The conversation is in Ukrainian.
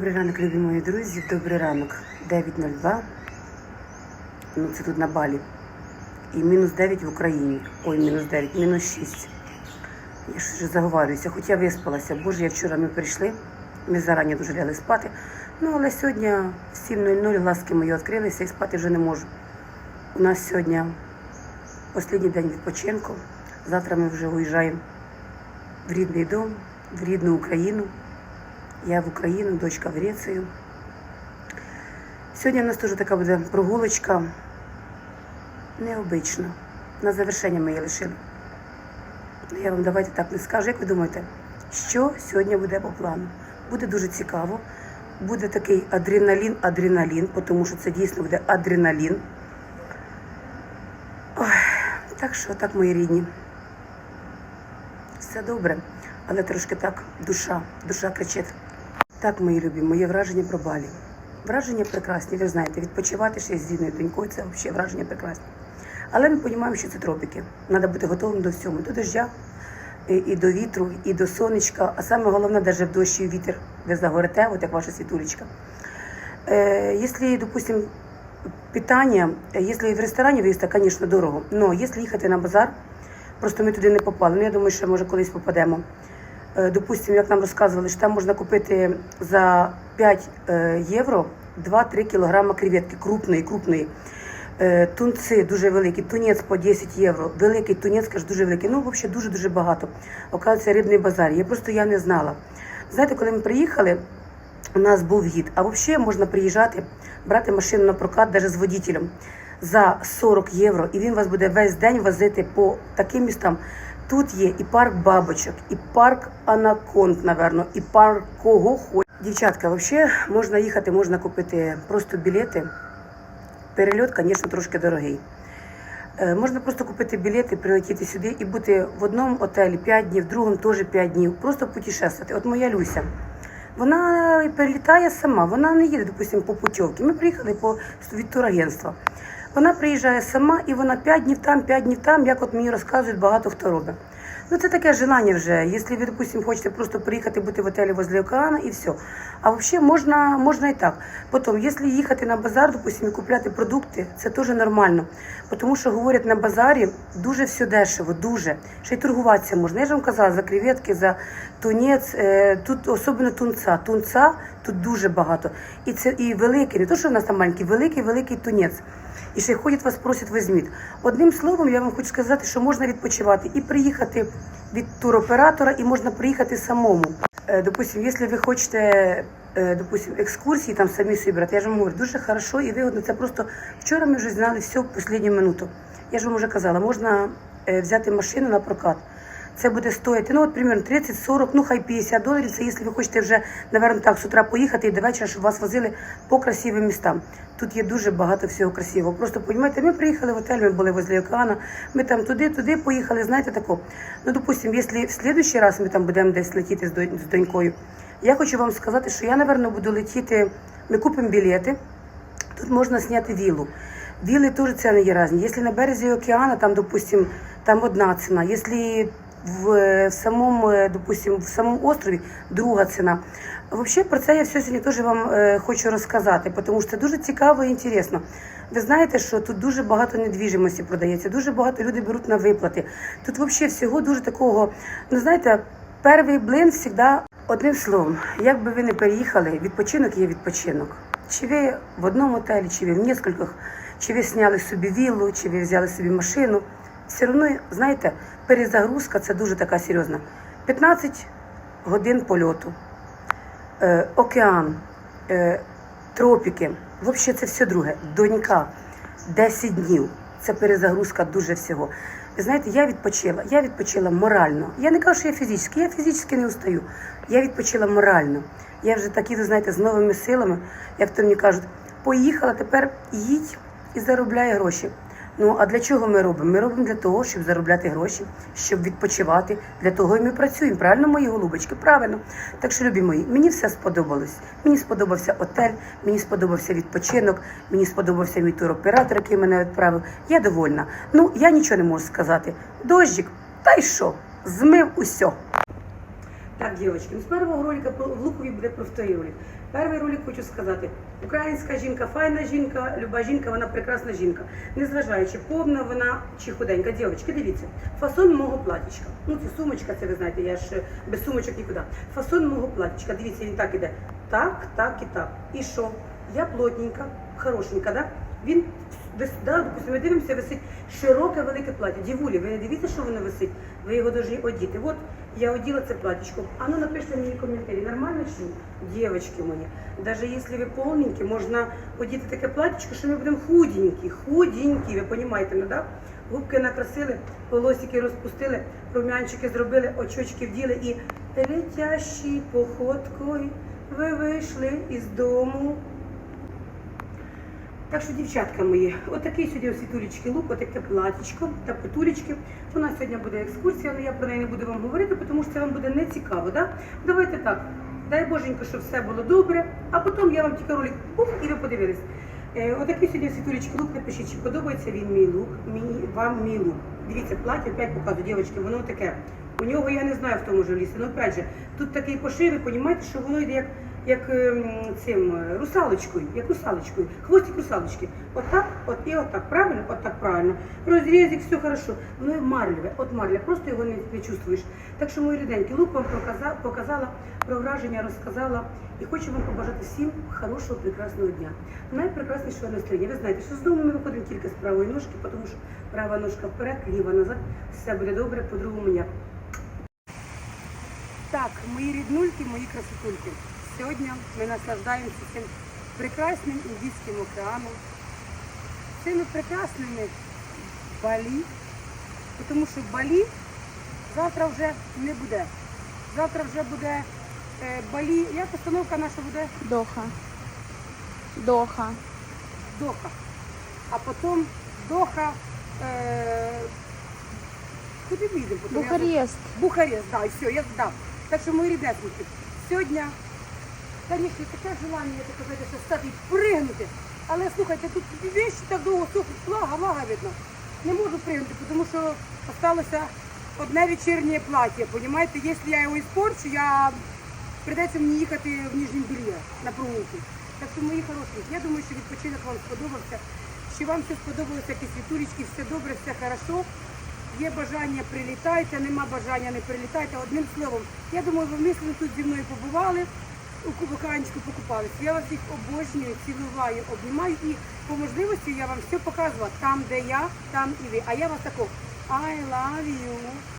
Добрий ранок, любі мої друзі. Добрий ранок. 9.02. Ну, це тут на Балі. І мінус 9 в Україні. Ой, мінус 9, мінус 6. Я вже заговарююся, хоча виспалася. Боже, я вчора ми прийшли, ми зарані дуже лягли спати. Ну, але сьогодні в 7.00 ласки мої відкрилися і спати вже не можу. У нас сьогодні останній день відпочинку. Завтра ми вже уїжджаємо в рідний дом, в рідну Україну. Я в Україну, дочка в Грецію. Сьогодні у нас теж така буде прогулочка. Необична. На завершення ми її лишили. Я вам давайте так не скажу. Як ви думаєте, що сьогодні буде по плану? Буде дуже цікаво. Буде такий адреналін, адреналін, тому що це дійсно буде адреналін. Ой, так що так, мої рідні. Все добре, але трошки так душа, душа кричить. Так, мої любі, моє враження про Балі. Враження прекрасні, ви знаєте, відпочивати ще з рідною донькою це взагалі враження прекрасні. Але ми розуміємо, що це тропіки. Треба бути готовим до всього. До дождя, і, і до вітру, і до сонечка. А саме головне, навіть в дощі вітер, ви загорите, от як ваша світулечка. Е, якщо, допустим, питання, е, якщо в ресторані ви звісно, дорого. Но якщо їхати на базар, просто ми туди не попали. Ну, я думаю, що може колись попадемо. Е, Допустим, як нам розказували, що там можна купити за 5 е, євро 2-3 кілограма креветки крупної, крупної. Е, Тунці дуже великі, тунець по 10 євро. Великий тунець, каже, дуже великий. Ну, взагалі, дуже-дуже багато. Оказується, рибний базар. Я просто я не знала. Знаєте, коли ми приїхали, у нас був гід. А взагалі можна приїжджати, брати машину на прокат, навіть з водителем, за 40 євро, і він вас буде весь день возити по таким містам. Тут є і парк бабочок, і парк анаконд, напевно, і парк кого хоч. Дівчатка, взагалі можна їхати, можна купити просто білети. Перельот, звісно, трошки дорогий. Е, Можна просто купити білети, прилетіти сюди і бути в одному отелі 5 днів, в другому теж 5 днів. Просто путешествувати. От моя Люся. Вона перелітає сама, вона не їде, допустимо, по путівці. Ми приїхали по від турагентства. Вона приїжджає сама і вона 5 днів там, 5 днів там, як от мені розказують, багато хто робить. Ну це таке желання вже. Якщо ви, допустим, хочете просто приїхати бути в отелі возле океану і все. А взагалі можна, можна і так. Потім, якщо їхати на базар, допустим, і купляти продукти, це теж нормально. Тому що говорять на базарі дуже все дешево, дуже. Ще й торгуватися можна. Я ж вам казала за креветки, за тунець, е, тут особливо тунца. Тунца тут дуже багато. І це і великий, не то, що в нас там маленький, великий, великий тунець. І ще ходять вас, просять візьміть. Одним словом, я вам хочу сказати, що можна відпочивати і приїхати від туроператора, і можна приїхати самому. Е, Допустим, якщо ви хочете, е, допустим, екскурсії там самі собі брати, я ж вам говорю, дуже хорошо і вигодно. Це просто вчора ми вже знали все в останню минуту. Я ж вам вже казала, можна е, взяти машину на прокат. Це буде стоїти, ну от примерно 30-40, ну хай 50 доларів. Це якщо ви хочете вже, напевно, так з утра поїхати і до вечора, щоб вас возили по красивим містам. Тут є дуже багато всього красивого. Просто розумієте, ми приїхали в отель, ми були возле океану, ми там туди, туди поїхали, знаєте, тако. Ну, допустим, якщо в следующий раз ми там будемо десь летіти з донь- з донькою, я хочу вам сказати, що я, напевно, буду летіти, ми купимо білети, Тут можна зняти віллу. Вілли теж ціни є різні. Якщо на березі океану, там, допустим, там одна ціна. Якщо в, в самому, е, допустим, в самому острові друга ціна. Взагалі про це я все сьогодні теж вам е, хочу розказати, тому що це дуже цікаво і інтересно. Ви знаєте, що тут дуже багато недвіжимості продається, дуже багато людей беруть на виплати. Тут взагалі всього дуже такого, ну знаєте, перший блин завжди одним словом, як би ви не переїхали, відпочинок є відпочинок. Чи ви в одному отелі, чи ви в несколькох, чи ви зняли собі віллу, чи ви взяли собі машину. Все одно, знаєте, перезагрузка це дуже така серйозна. 15 годин польоту, е, океан, е, тропіки. Взагалі це все друге. Донька, 10 днів. Це перезагрузка дуже всього. Ви знаєте, я відпочила. Я відпочила морально. Я не кажу, що я фізично, я фізично не устаю. Я відпочила морально. Я вже такі, ви знаєте, з новими силами, як то мені кажуть, поїхала, тепер їдь і заробляй гроші. Ну а для чого ми робимо? Ми робимо для того, щоб заробляти гроші, щоб відпочивати. Для того і ми працюємо. Правильно, мої голубочки? Правильно. Так що, любі мої, мені все сподобалось. Мені сподобався отель, мені сподобався відпочинок, мені сподобався мій туроператор, який мене відправив. Я довольна. Ну, я нічого не можу сказати. Дощик, та й що? Змив усьо. Так, дівчатки, ну з першого ролика в Лукові буде про вторий ролик. Перший ролик хочу сказати: українська жінка, файна жінка, люба жінка, вона прекрасна жінка. Незважаючи, повна вона чи худенька. Дівчатки, дивіться, фасон мого платічка. Ну, це сумочка, це ви знаєте, я ж без сумочок нікуди. Фасон мого платічка. Дивіться, він так іде. Так, так і так. І що? Я плотненька, хорошенька, да? Він да, допустимо, дивимося, висить широке велике плаття. Дівулі, ви не дивіться, що воно висить. Ви його повинні одіти. От я оділа це платічко. А ну напишіть мені коментарі, нормально чи ні? Дівчатки мої, навіть якщо ви повненькі, можна одіти таке платічко, що ми будемо худенькі, худенькі, ви розумієте, ну да? Губки накрасили, волосики розпустили, румянчики зробили, очочки вділи і летящий походкою ви вийшли із дому. Так що, дівчатка мої, отакий сьогодні у світулечки лук, отаке платічко та потулечки. У нас сьогодні буде екскурсія, але я про неї не буду вам говорити, тому що це вам буде не цікаво. Да? Давайте так. Дай Боженько, щоб все було добре, а потім я вам тільки ролик пух, і ви подивились. Е, отакий сьогодні світулечки лук, напишіть, чи подобається він мій лук, мій, вам мій лук. Дивіться, плаття опять показую, дівчатки, воно таке. У нього я не знаю в тому ж лісі. Ну опять же, тут такий пошив, ви розумієте, що воно йде як як ем, цим е, русалочкою, як русалочкою, хвостик русалочки. Отак, от і отак, правильно? Отак правильно. Розрізик, все хорошо. Воно є от марля, просто його не, не чувствуєш. Так що, мої ріденькі, лук вам показала, показала, про враження розказала. І хочу вам побажати всім хорошого, прекрасного дня. Найпрекраснішого настроєння. Ви знаєте, що з дому ми виходимо тільки з правої ножки, тому що права ножка вперед, ліва назад. Все буде добре, по-другому ніяк. Так, мої ріднульки, мої красотульки. Сьогодні ми наслаждаємося цим прекрасним Індійським океаном, цими прекрасними Балі, тому що Балі завтра вже не буде. Завтра вже буде е, Балі. Як установка наша буде? Доха. Доха. Доха. А потім Доха. Е, куди ми я Бухарест. Бухарест, да, і все, я да. Так що, мої ребятники, сьогодні, звісно, таке желання, таке, знаєте, що стати і пригнути. Але слухайте, тут вещи так довго сухнуть, влага, влага видно. Не можу пригнути, тому що залишилося одне вечірнє плаття. Понимаєте, якщо я його іспорчу, я прийдеться мені їхати в Нижній Белье на прогулку. Так що, мої хороші, я думаю, що відпочинок вам сподобався. Що вам все сподобалося, які світулечки, все добре, все хорошо. Є бажання прилітайте, нема бажання не прилітайте. Одним словом, я думаю, ви мислили тут зі мною побували, у Кубоканську покупались. Я вас їх обожнюю, цілуваю, обнімаю і по можливості я вам все показувала там, де я, там і ви. А я вас тако I love you.